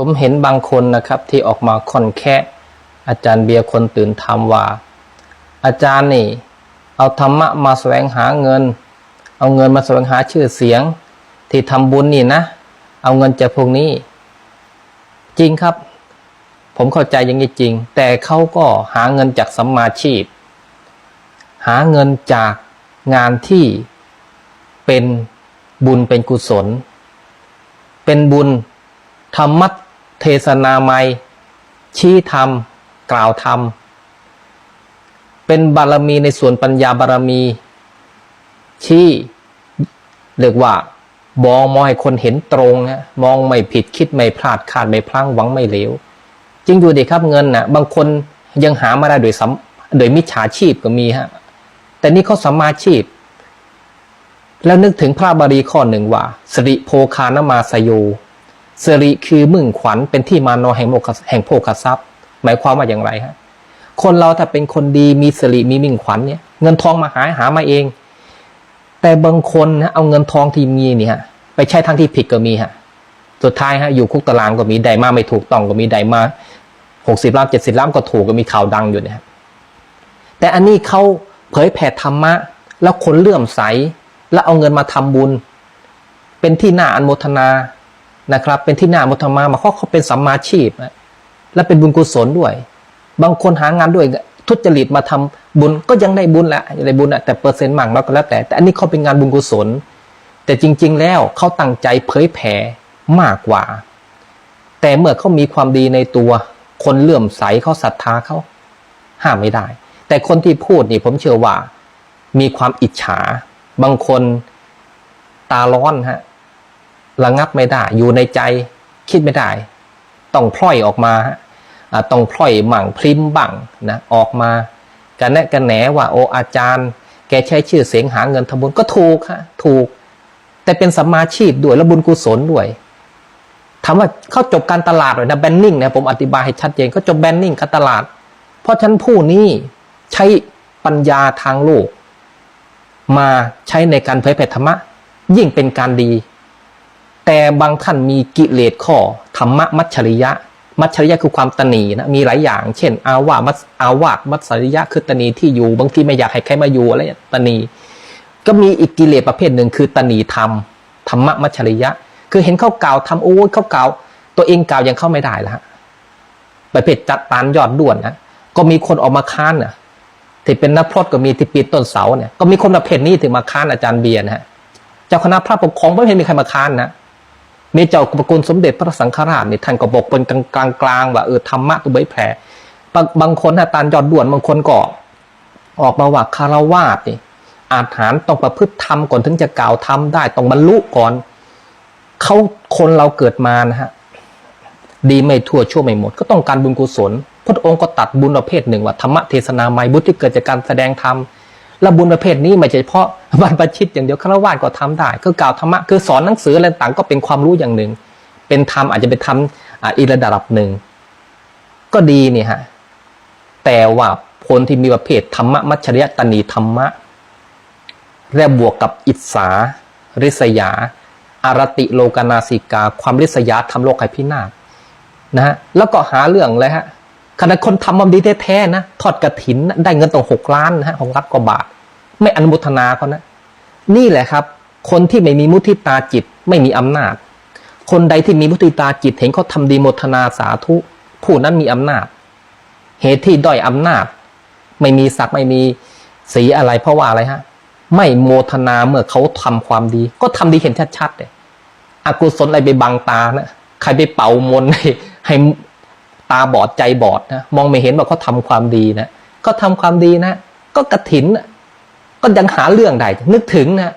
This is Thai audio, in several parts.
ผมเห็นบางคนนะครับที่ออกมาค่อนแค่อาจารย์เบียร์คนตื่นทำว่า อาจารย์นี่ เอาธรรมะมาแสวงหาเงิน เอาเงินมาแสวงหาชื่อเสียง ที่ทำบุญนี่นะ เอาเงินจากพวกนี้ จริงครับ ผมเข้าใจอย่างนี้จริง แต่เขาก็หาเงินจากสัมมาชีพ หาเงินจากงานที่เป็นบุญเป็นกุศล เป็นบุญธรรมะ เทศนาไมชี้ธรรม กล่าวธรรม เป็นบารมีในส่วนปัญญาบารมีชี้เรียกว่ามองมองให้คนเห็นตรงฮะมองไม่ผิดคิดไม่พลาดขาดไม่พลั้งหวังไม่เหลวจริงอยู่ดีครับเงินนะ่ะบางคนยังหามาได้โดยสัมโดยมิจฉาชีพก็มีฮะแต่นี่เขาสัมมาชีพ แล้วนึกถึงพระบาลีข้อหนึ่งว่าสริโภคานมาสโย สริคือมึงขวัญเป็นที่มานอแห่งโมกขแห่งโภคทรัพย์ หมายความว่าอย่างไรฮะคนเราถ้าเป็นคนดีมีสริมีมิ่งขวัญเนี่ย เงินทองมาหาหามาเอง แต่บางคนนะเอาเงินทองที่มีนี่ฮะไปใช้ทางที่ผิดก็มีฮะสุดท้ายฮะอยู่คุกตารางก็มีใดมาไม่ถูกต้องก็มีใดมาหกสิบล้านเจ็ดสิบล้านก็ถูกก็มีข่าวดังอยู่เนี่ยฮะแต่อันนี้เขาเผยแผ่ธรรมะ แล้วคนเลื่อมใส แล้วเอาเงินมาทำบุญ เป็นที่น่าอนโมทนา นะครับ เป็นที่น่าอนโมามาเพราะเขาเป็นสัมมาชีพ และเป็นบุญกุศลด้วย บางคนหางานด้วยทุจริตมาทำบุญก็ยังได้บุญแหละได้บุญแหละแต่เปอร์เซ็นต์มากน้อยก็แล้วแต่ แต่อันนี้เขาเป็นงานบุญกุศล แต่จริง ๆ แล้วเขาตั้งใจเผยแผ่มากกว่า แต่เมื่อเขามีความดีในตัว คนเลื่อมใสเขาศรัทธาเขาห้ามไม่ได้ แต่คนที่พูดนี่ผมเชื่อว่า มีความอิจฉา บางคนตาร้อนฮะ ระงับไม่ได้ อยู่ในใจคิดไม่ได้ ต้องพล่อยออกมาต้องพล่อยหมั่งพริมบังนะออกมากันแนะกันแหนว่าโออาจารย์ แกใช้ชื่อเสียงหาเงินทำบุญก็ถูกฮะถูก แต่เป็นสัมมาชีพด้วยและบุญกุศลด้วยถามว่าเข้าจบการตลาดเลยนะแบนนิ่งนะผมอธิบายให้ชัดเจนเขาจบแบนนิ่งการตลาด เพราะฉันผู้นี้ใช้ปัญญาทางโลก มาใช้ในการเผยแผ่ธรรมะ ยิ่งเป็นการดี แต่บางท่านมีกิเลสข้อธรรมะมัชริยะ มัชริยะคือความตนีนะมีหลายอย่าง เช่น อาวามัสอาวาสมัชริยะคือตนีที่อยู่ บางทีไม่อยากให้ใครมาอยู่อะไรตนี ก็มีอีกกิเลสประเภทหนึ่งคือตนีธรรมธรรมะมัชริยะ คือเห็นเขากล่าวทำโอ้เขากล่าว ตัวเองกล่าวยังเข้าไม่ได้ละประเภทจัดตานยอดด้วนนะก็มีคนออกมาค้านนะที่เป็นนักพรตก็มีที่ปีนต้นเสาเนี่ยก็มีคนประเภทนี้ถึงมาค้านอาจารย์เบียร์นะฮะเจ้าคณะพระปกครองไม่เห็นมีใครมาค้านนะ มเจ้าประกุลสมเด็จพระสังฆราชเนี่ยท่านก็บอกเป็นกลางกลางว่าเออธรรมะตัวใบแผลบางคนนะตานยอดด่วนบางคนก็ออกมาว่าคารวาสนี่อาหารต้องประพฤติธรรมก่อนถึงจะกล่าวธรรมได้ต้องบรรลุก่อนเขาคนเราเกิดมานะฮะดีไม่ทั่วชั่วไม่หมด ก็ต้องการบุญกุศลพระองค์ก็ตัดบุญประเภทหนึ่งว่าธรรมะเทศนาไมยบุญที่เกิดจากการแสดงธรรม และบุญประเภทนี้ไม่เฉพาะบรรพชิตอย่างเดียวฆราวาสก็ทำได้ คือกล่าวธรรมะคือสอนหนังสืออะไรต่างก็เป็นความรู้อย่างหนึ่ง เป็นธรรมอาจจะเป็นธรรมอีกระดับหนึ่ง ก็ดีนี่ฮะแต่ว่าคนที่มีประเภทธรรมะมัชชริยตนีธรรมะและบวกกับอิสาริษยา อารติโลกนาสิกา ความริษยาทำโลกให้พินาศนะฮะแล้วก็หาเรื่องเลยฮะขณะคนทำมันดีแท้ๆนะทอดกระถินนได้เงินตั้งหกล้านนะฮะของรัฐกว่าบาท ไม่อนุโมทนาเขานะ นี่แหละครับ คนที่ไม่มีมุทิตาจิตไม่มีอำนาจ คนใดที่มีมุทิตาจิตเห็นเขาทำดีโมทนาสาธุ ผู้นั้นมีอำนาจ เหตุที่ด้อยอำนาจ ไม่มีศักดิ์ไม่มีสีอะไรเพราะว่าอะไรฮะ ไม่โมทนาเมื่อเขาทำความดี ก็ทำดีเห็นชัดๆเลยอกุศลอะไรไปบังตานะใครไปเป่ามนให้ให้ตาบอดใจบอดนะมองไม่เห็นว่าเขาทำความดีนะก็ทำความดีนะ ก็กระถินนะ ก็ยังหาเรื่องใดนึกถึงนะ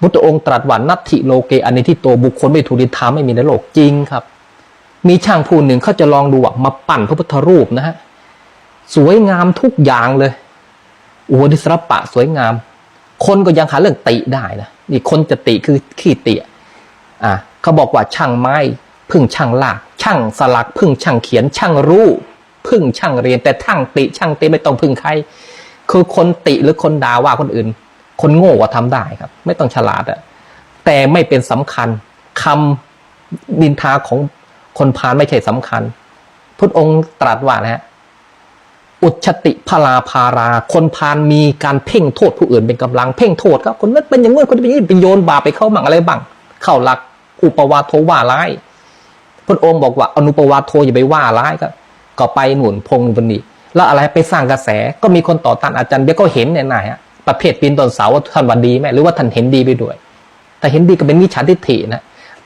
พุทธองค์ตรัสว่านัตถิโลเกอันนี้ที่ตัวบุคคลไม่ถูกดินทาไม่มีในโลกจริงครับ มีช่างผู้หนึ่งเขาจะลองดูอะมาปั่นพระพุทธรูปนะฮะสวยงามทุกอย่างเลยโอ้ดิสรปะสวยงาม คนก็ยังหาเรื่องติได้นะนี่คนจะติคือขี้เตียอะเขาบอกว่าช่างไม้พึ่งช่างลากช่างสลักพึ่งช่างเขียนช่างรู้ พึ่งช่างเรียนแต่ช่างติช่างติไม่ต้องพึ่งใคร คือคนติหรือคนด่าว่าคนอื่น คนโง่ก็ทำได้ครับ ไม่ต้องฉลาดอะแต่ไม่เป็นสำคัญคำนินทาของคนพาลไม่ใช่สำคัญ พุทธองค์ตรัสว่านะฮะอุชติพลาภารา คนพาลมีการเพ่งโทษผู้อื่นเป็นกำลังเพ่งโทษครับคนนั้นเป็นอย่างนู้นคนนี้เป็นอย่างนี้เป็นโยนบาปไปเข้ามั่งอะไรบ้างเข้าหลักอุปวาโทว่าร้ายพระองค์บอกว่าอนุปวาโทอย่าไปว่าร้ายก็ก็ไปหนุนพงบนี แล้วอะไรไปสร้างกระแสก็มีคนต่อต้านอาจารย์เบียก็เห็นเนี่ยนายฮะประเภทปีนต้นเสาว่าท่านว่าดีไหมหรือว่าท่านเห็นดีไปด้วย แต่เห็นดีก็เป็นมิจฉาทิฏฐินะ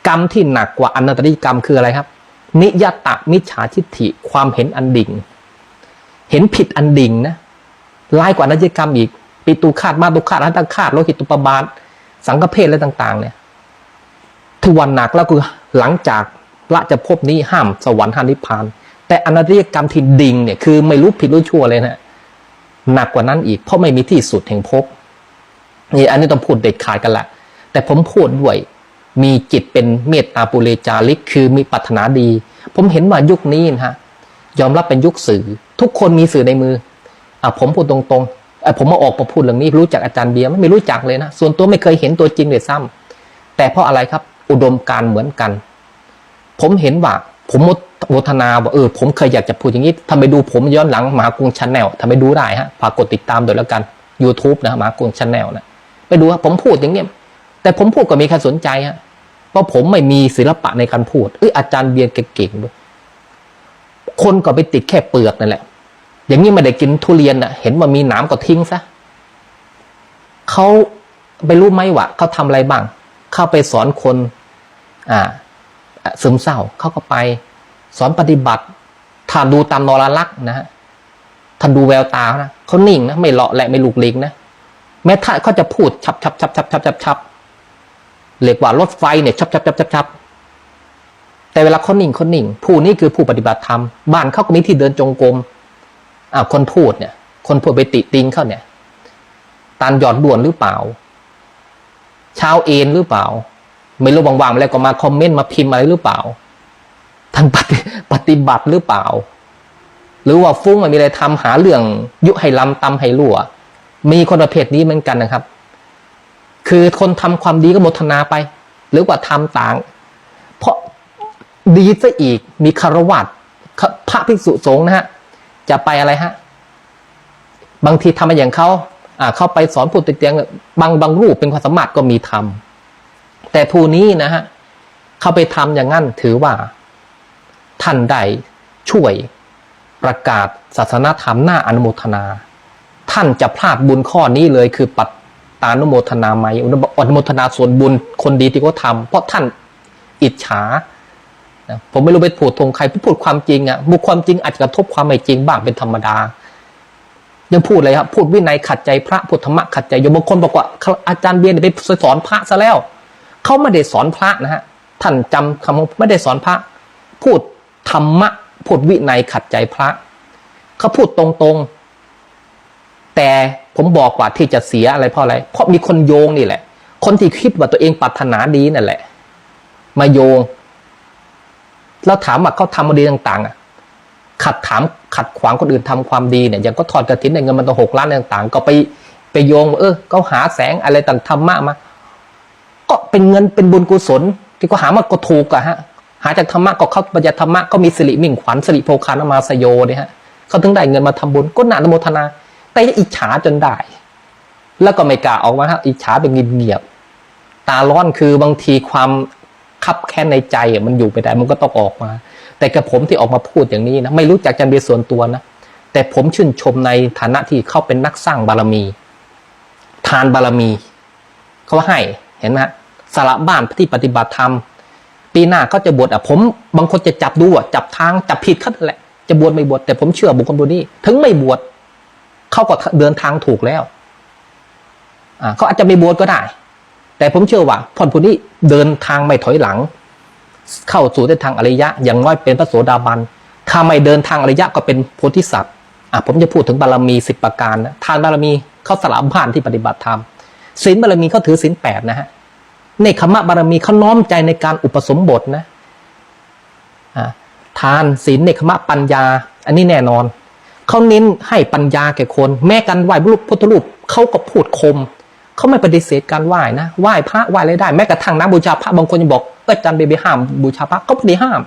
กรรมที่หนักกว่าอนันตริยกรรมคืออะไรครับ นิยตะมิจฉาทิฏฐิความเห็นอันดิ่ง เห็นผิดอันดิ่งนะร้ายกว่าอนันตริยกรรมอีกปิตูคาดมาตุคาดอันตคาดโลหิตตุปบาทสังฆเพศอะไรต่าง ๆ เนี่ยทุกวันหนักแล้วคือหลังจากละจะพบนี้ห้ามสวรรค์ห้ามนิพพาน แต่อนันตริยกรรมที่ดิ่งเนี่ยคือไม่รู้ผิดรู้ชั่วเลยนะหนักกว่านั้นอีก เพราะไม่มีที่สุดแห่งภพนี่อันนี้ต้องพูดเด็ดขาดกันละ แต่ผมพูดด้วย มีจิตเป็นเมตตาปุเรจาริก คือมีปรารถนาดี ผมเห็นว่ายุคนี้นะฮะยอมรับเป็นยุคสื่อ ทุกคนมีสื่อในมืออะผมพูดตรงๆอ่อผมมาออกมาพูดเรื่องนี้ รู้จักอาจารย์เบียร์ไม่รู้จักเลยนะ ส่วนตัวไม่เคยเห็นตัวจริงเลยซ้ำแต่เพราะอะไรครับ อุดมการเหมือนกัน ผมเห็นว่าผมมด โมทนาว่าเออผมเคยอยากจะพูดอย่างนี้ทำไปดูผมย้อนหลังมหากรุงชาแนลทำไปดูได้ฮะฝากกดติดตามโดยแล้วกัน YouTube นะมหากรุงชาแนลนะไปดูว่าผมพูดอย่างเนี้ยแต่ผมพูดก็มีใครสนใจฮะเพราะผมไม่มีศิลปะในการพูดเอ้ยอาจารย์เบียร์เก่งๆด้วยคนก็ไปติดแค่เปลือกนั่นแหละ อย่างนี้ไม่ได้กินทุเรียนอะ เห็นว่ามีหนามก็ทิ้งซะเขาไปรู้ไหมว่าเขาทำอะไรบ้าง เข้าไปสอนคน อ่าซึมเศร้าเขาก็ไป สอนปฏิบัติถ้าดูตามนรลักษณ์นะฮะท่านดูแววตาเขานะเขานิ่งนะไม่เลาะแหละไม่ลุกลิกนะแม้ถ้าเขาจะพูดชับชับชับชับชับชับชับเรียกว่ารถไฟเนี่ยชับชับชับชับชับแต่เวลาเขานิ่งเขานิ่ง ผู้นี้คือผู้ปฏิบัติธรรมบ้านเขาก็มีที่เดินจงกรมอ่าคนพูดเนี่ย คนพูดไปติติงเขาเนี่ยตานหยอดด่วนหรือเปล่าเช้าเอ็นหรือเปล่า ไม่รู้ว่างๆแล้วก็มาคอมเมนต์มาพิมพ์อะไรหรือเปล่า ท่านปฏิปฏิบัติหรือเปล่า หรือว่าฟุ้งมันมีอะไรทำหาเรื่องยุให้ลำตำให้รั่ว มีคนประเภทนี้เหมือนกันนะครับ คือคนทำความดีก็มทนาไป หรือว่าทำต่าง เพราะดีซะอีกมีคารวัตพระภิกษุสงฆ์นะฮะจะไปอะไรฮะ บางทีทำมาอย่างเขาอ่าเข้าไปสอนพูดติดเตียงบางบางรูปเป็นความสามารถก็มีทำแต่ผู้นี้นะฮะเข้าไปทำอย่างนั้นถือว่า ท่านได้ช่วยประกาศศาสนาธรรมหน้าอนุโมทนา ท่านจะพลาดบุญข้อนี้เลยคือปัตตานุโมทนาไหมอนุโมทนาส่วนบุญคนดีที่เขาทำเพราะท่านอิจฉาผมไม่รู้ไปพูดทงใครพูดความจริงอะบุคความจริงอาจจะกระทบความไม่จริงบ้างเป็นธรรมดา ยังพูดเลยครับพูดวินัยขัดใจพระพุทธมะขัดใจโยมบางคนบอกว่าอาจารย์เบียร์ไปสอนพระซะแล้วเขาไม่ได้สอนพระนะฮะท่านจำคำไม่ได้สอนพระ พูด ธรรมะพูดวินัยขัดใจพระ เขาพูดตรงๆ แต่ผมบอกว่าที่จะเสียอะไรเพราะอะไร เพราะมีคนโยงนี่แหละ คนที่คิดว่าตัวเองปรารถนาดีนั่นแหละ มาโยง แล้วถามว่าเขาทำมาดีต่างๆอะขัดถามขัดขวางคนอื่นทำความดีเนี่ยอย่างก็ทอดกระถินในเงินมันต้องหกล้านต่างๆ ก็ไปไปโยง เออเขาหาแสงอะไรต่างธรรมะมา ก็เป็นเงินเป็นบุญกุศล ที่เขาหามาก็ถูกอะฮะ หาจากธรรมะก็เข้าปัญญาธรรมะก็มีสิริมิ่งขวัญสิริโภคานมาสโยเนี่ยฮะเขาถึงได้เงินมาทำบุญก็นานโมทนา แต่อิจฉาจนได้ แล้วก็ไม่กล้าออกมาฮะอิจฉาเป็นเงียบๆตาร้อนคือบางทีความคับแค้นในใจมันอยู่ไปได้มันก็ต้องออกมา แต่กับผมที่ออกมาพูดอย่างนี้นะไม่รู้จักจันเบียส่วนตัวนะแต่ผมชื่นชมในฐานะที่เขาเป็นนักสร้างบารมี ทานบารมี เขาให้เห็นไหมะสาระบ้านที่ปฏิบัติธรรม ปีหน้าเขาจะบวชอะผมบางคนจะจับดูอะจับทางจับผิดเขาแหละ จะบวชไม่บวชแต่ผมเชื่อบุคคลคนนี้ ถึงไม่บวชเขาก็เดินทางถูกแล้วอ่าเขาอาจจะไม่บวชก็ได้ แต่ผมเชื่อว่าพรผู้นี้เดินทางไม่ถอยหลัง เข้าสู่เส้นทางอริยะ อย่างน้อยเป็นพระโสดาบันถ้าไม่เดินทางอริยะก็เป็นโพธิสัตว์อะผมจะพูดถึงบารมีสิบประการนะทานบารมีเขาสละบ้านที่ปฏิบัติธรรมศีลบารมีเขาถือศีลแปดนะฮะ ในคำบารมีเขาน้อมใจในการอุปสมบทนะทานศีลในคำปัญญา อันนี้แน่นอนเขาเน้นให้ปัญญาแก่คน แม้การไหว้รูปพุทธรูปเขาก็พูดคมเขาไม่ปฏิเสธการไหว้นะไหว้พระไหว้อะไรได้ แม้กระทั่งน้ำบูชาพระบางคนยังบอกเออจันเบบีห้าม บูชาพระเขาไม่ได้ห้าม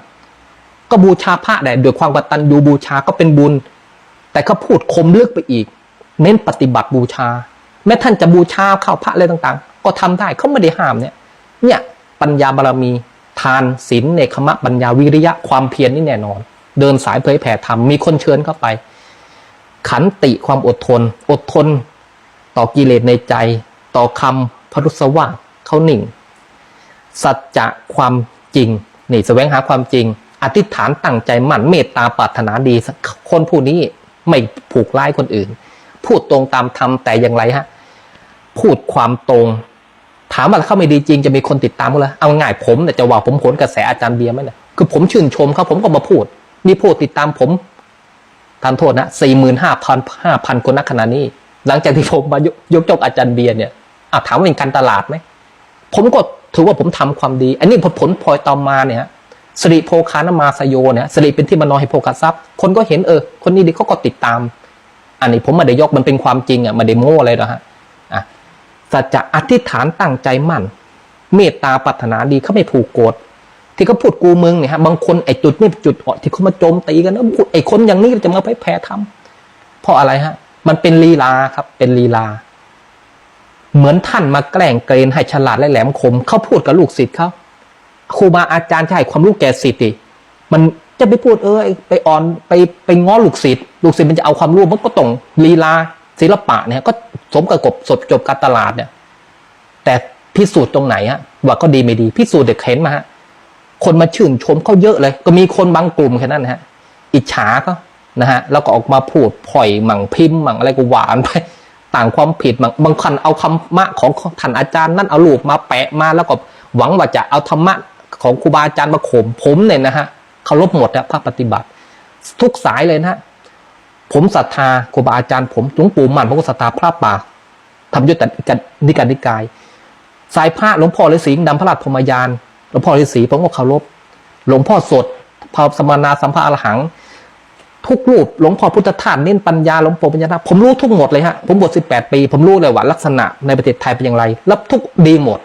ก็บูชาพระแหละด้วยความกตัญญูบูชาก็เป็นบุญ แต่เขาพูดคมลึกไปอีก เน้นปฏิบัติบูชา แม้ท่านจะบูชาข้าวพระอะไรต่างๆ ก็ทำได้เขาไม่ได้ห้ามเนี่ย เนี่ยปัญญาบารมี ทานศีลเนคขมะปัญญาวิริยะความเพียรนี่แน่นอน เดินสายเผยแผ่ธรรมมีคนเชิญเข้าไป ขันติความอดทน อดทน ต่อกิเลสในใจ ต่อคำพรุสวาเขาหนิ่ง สัจจะความจริง นี่แสวงหาความจริง อธิษฐานตั้งใจมั่นเมตตาปรารถนาดี คนผู้นี้ไม่ผูกร้ายคนอื่น พูดตรงตามธรรมแต่อย่างไรฮะ พูดความตรง ถามว่าเขาไม่ดีจริงจะมีคนติดตามเขาเลยเอาง่ายผมเนี่ยจะว่าผมผลกระแสอาจารย์เบียร์ไหมเนี่ยคือผมชื่นชมเขาผมก็มาพูด มีผู้ติดตามผมทานโทษนะสี่หมื่นห้าพันห้าพันคนนักขณะนี้ หลังจากที่ผมมายกยกจกอาจารย์เบียร์เนี่ยอะถามว่าเป็นการตลาดไหมผมก็ถือว่าผมทำความดี อันนี้ผลผลพลอยตามมาเนี่ยสิริโภคานามาสโยเนี่ยสิริเป็นที่มานอให้โภคทรัพย์ คนก็เห็นเออ คนนี้ดีเขาก็ติดตาม อันนี้ผมไม่ได้ยกมันเป็นความจริงอะไม่ได้โม้อะไรหรอฮะ สัจจะอธิษฐานตั้งใจมั่น เมตตาปรารถนาดีเขาไม่ผูกโกรธที่เขาพูดกูมึงเนี่ยฮะบางคนไอ้จุดนี่จุดอ่อนที่เขามาโจมตีกันนะไอ้คนอย่างนี้จะมาไปแพ้ทำเพราะอะไรฮะ มันเป็นลีลาครับ เป็นลีลา เหมือนท่านมาแกล้งเกรนให้ฉลาดและแหลมคมเขาพูดกับลูกศิษย์เขาครูบาอาจารย์จะให้ความรู้แก่ศิษย์ดิมันจะไปพูดเออไปอ่อนไปไปง้อลูกศิษย์ลูกศิษย์มันจะเอาความรู้มันก็ต้องลีลาศิลปะเนี่ยก็ สมกับกบสดจบการตลาดเนี่ย แต่พิสูจน์ตรงไหนฮะว่าก็ดีไม่ดี พิสูจน์เด็กเห็นมาฮะคนมาชื่นชมเขาเยอะเลย ก็มีคนบางกลุ่มแค่นั้นนะฮะ อิจฉาก็นะฮะแล้วก็ออกมาพูดปล่อยหมั่งพิมพ์หมั่งอะไรก็หวานไปต่างความผิดบางบางคนเอาคำมะของท่านอาจารย์นั่นเอารูปมาแปะมาแล้วก็หวังว่าจะเอาธรรมะของครูบาอาจารย์มาข่มผมเนี่ยนะฮะเคารพหมดนะภาคปฏิบัติ ทุกสายเลยนะฮะ ผมศรัทธาครูบาอาจารย์ผมหลวงปู่หมันผมก็ศรัทธาพระป่าทำยุติกันนิการนิกาย สายพระหลวงพ่อฤาษีดำพระราชพรมยานหลวงพ่อฤาษีผมก็เคารพหลวงพ่อสดพระสมณาสัมภาอรหัง ทุกรูปหลวงพ่อพุทธทาสเน้นปัญญาหลวงปู่ปัญญานาผมรู้ทุกหมดเลยฮะผมบวชสิบแปดปี ผมรู้เลยว่าลักษณะในประเทศไทยเป็นอย่างไรแล้วทุกดีหมด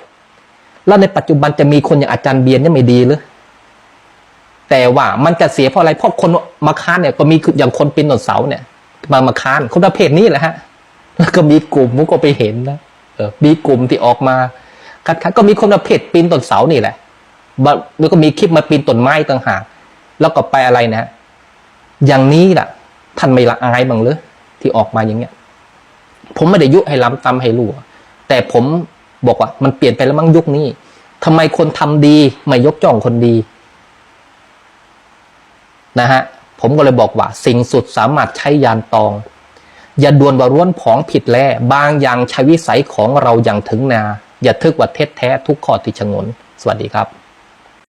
แล้วในปัจจุบันจะมีคนอย่างอาจารย์เบียนเนี่ไม่ดีหรือ แต่ว่ามันจะเสียเพราะอะไรเพราะคนมาค้านเนี่ยก็มีอย่างคนปีนต้นเสาเนี่ยมามาค้านคนประเภทนี้แหละฮะแล้วก็มีกลุ่มผมก็ไปเห็นนะเออมีกลุ่มที่ออกมาคัดค้านก็มีคนประเภทปีนต้นเสานี่แหละแล้วก็มีคลิปมาปีนต้นไม้ต่างหากแล้วก็ไปอะไรนะ อย่างนี้ล่ะ ท่านไม่ละอายบ้างหรือที่ออกมาอย่างเงี้ย ผมไม่ได้ยุให้ล้ำตำให้รั่วแต่ผมบอกว่า มันเปลี่ยนไปแล้วมั้งยุคนี้ทำไมคนทำดีไม่ยกย่องคนดี นะฮะผมก็เลยบอกว่า สิ่งสุดสามารถใช้ยานตอง อย่าดวนว่าร้วนผองผิดแล่บางอย่างใช้วิสัยของเราอย่างถึงนา อย่าทึกว่าเท็จแท้ทุกข้อที่ชงน สวัสดีครับ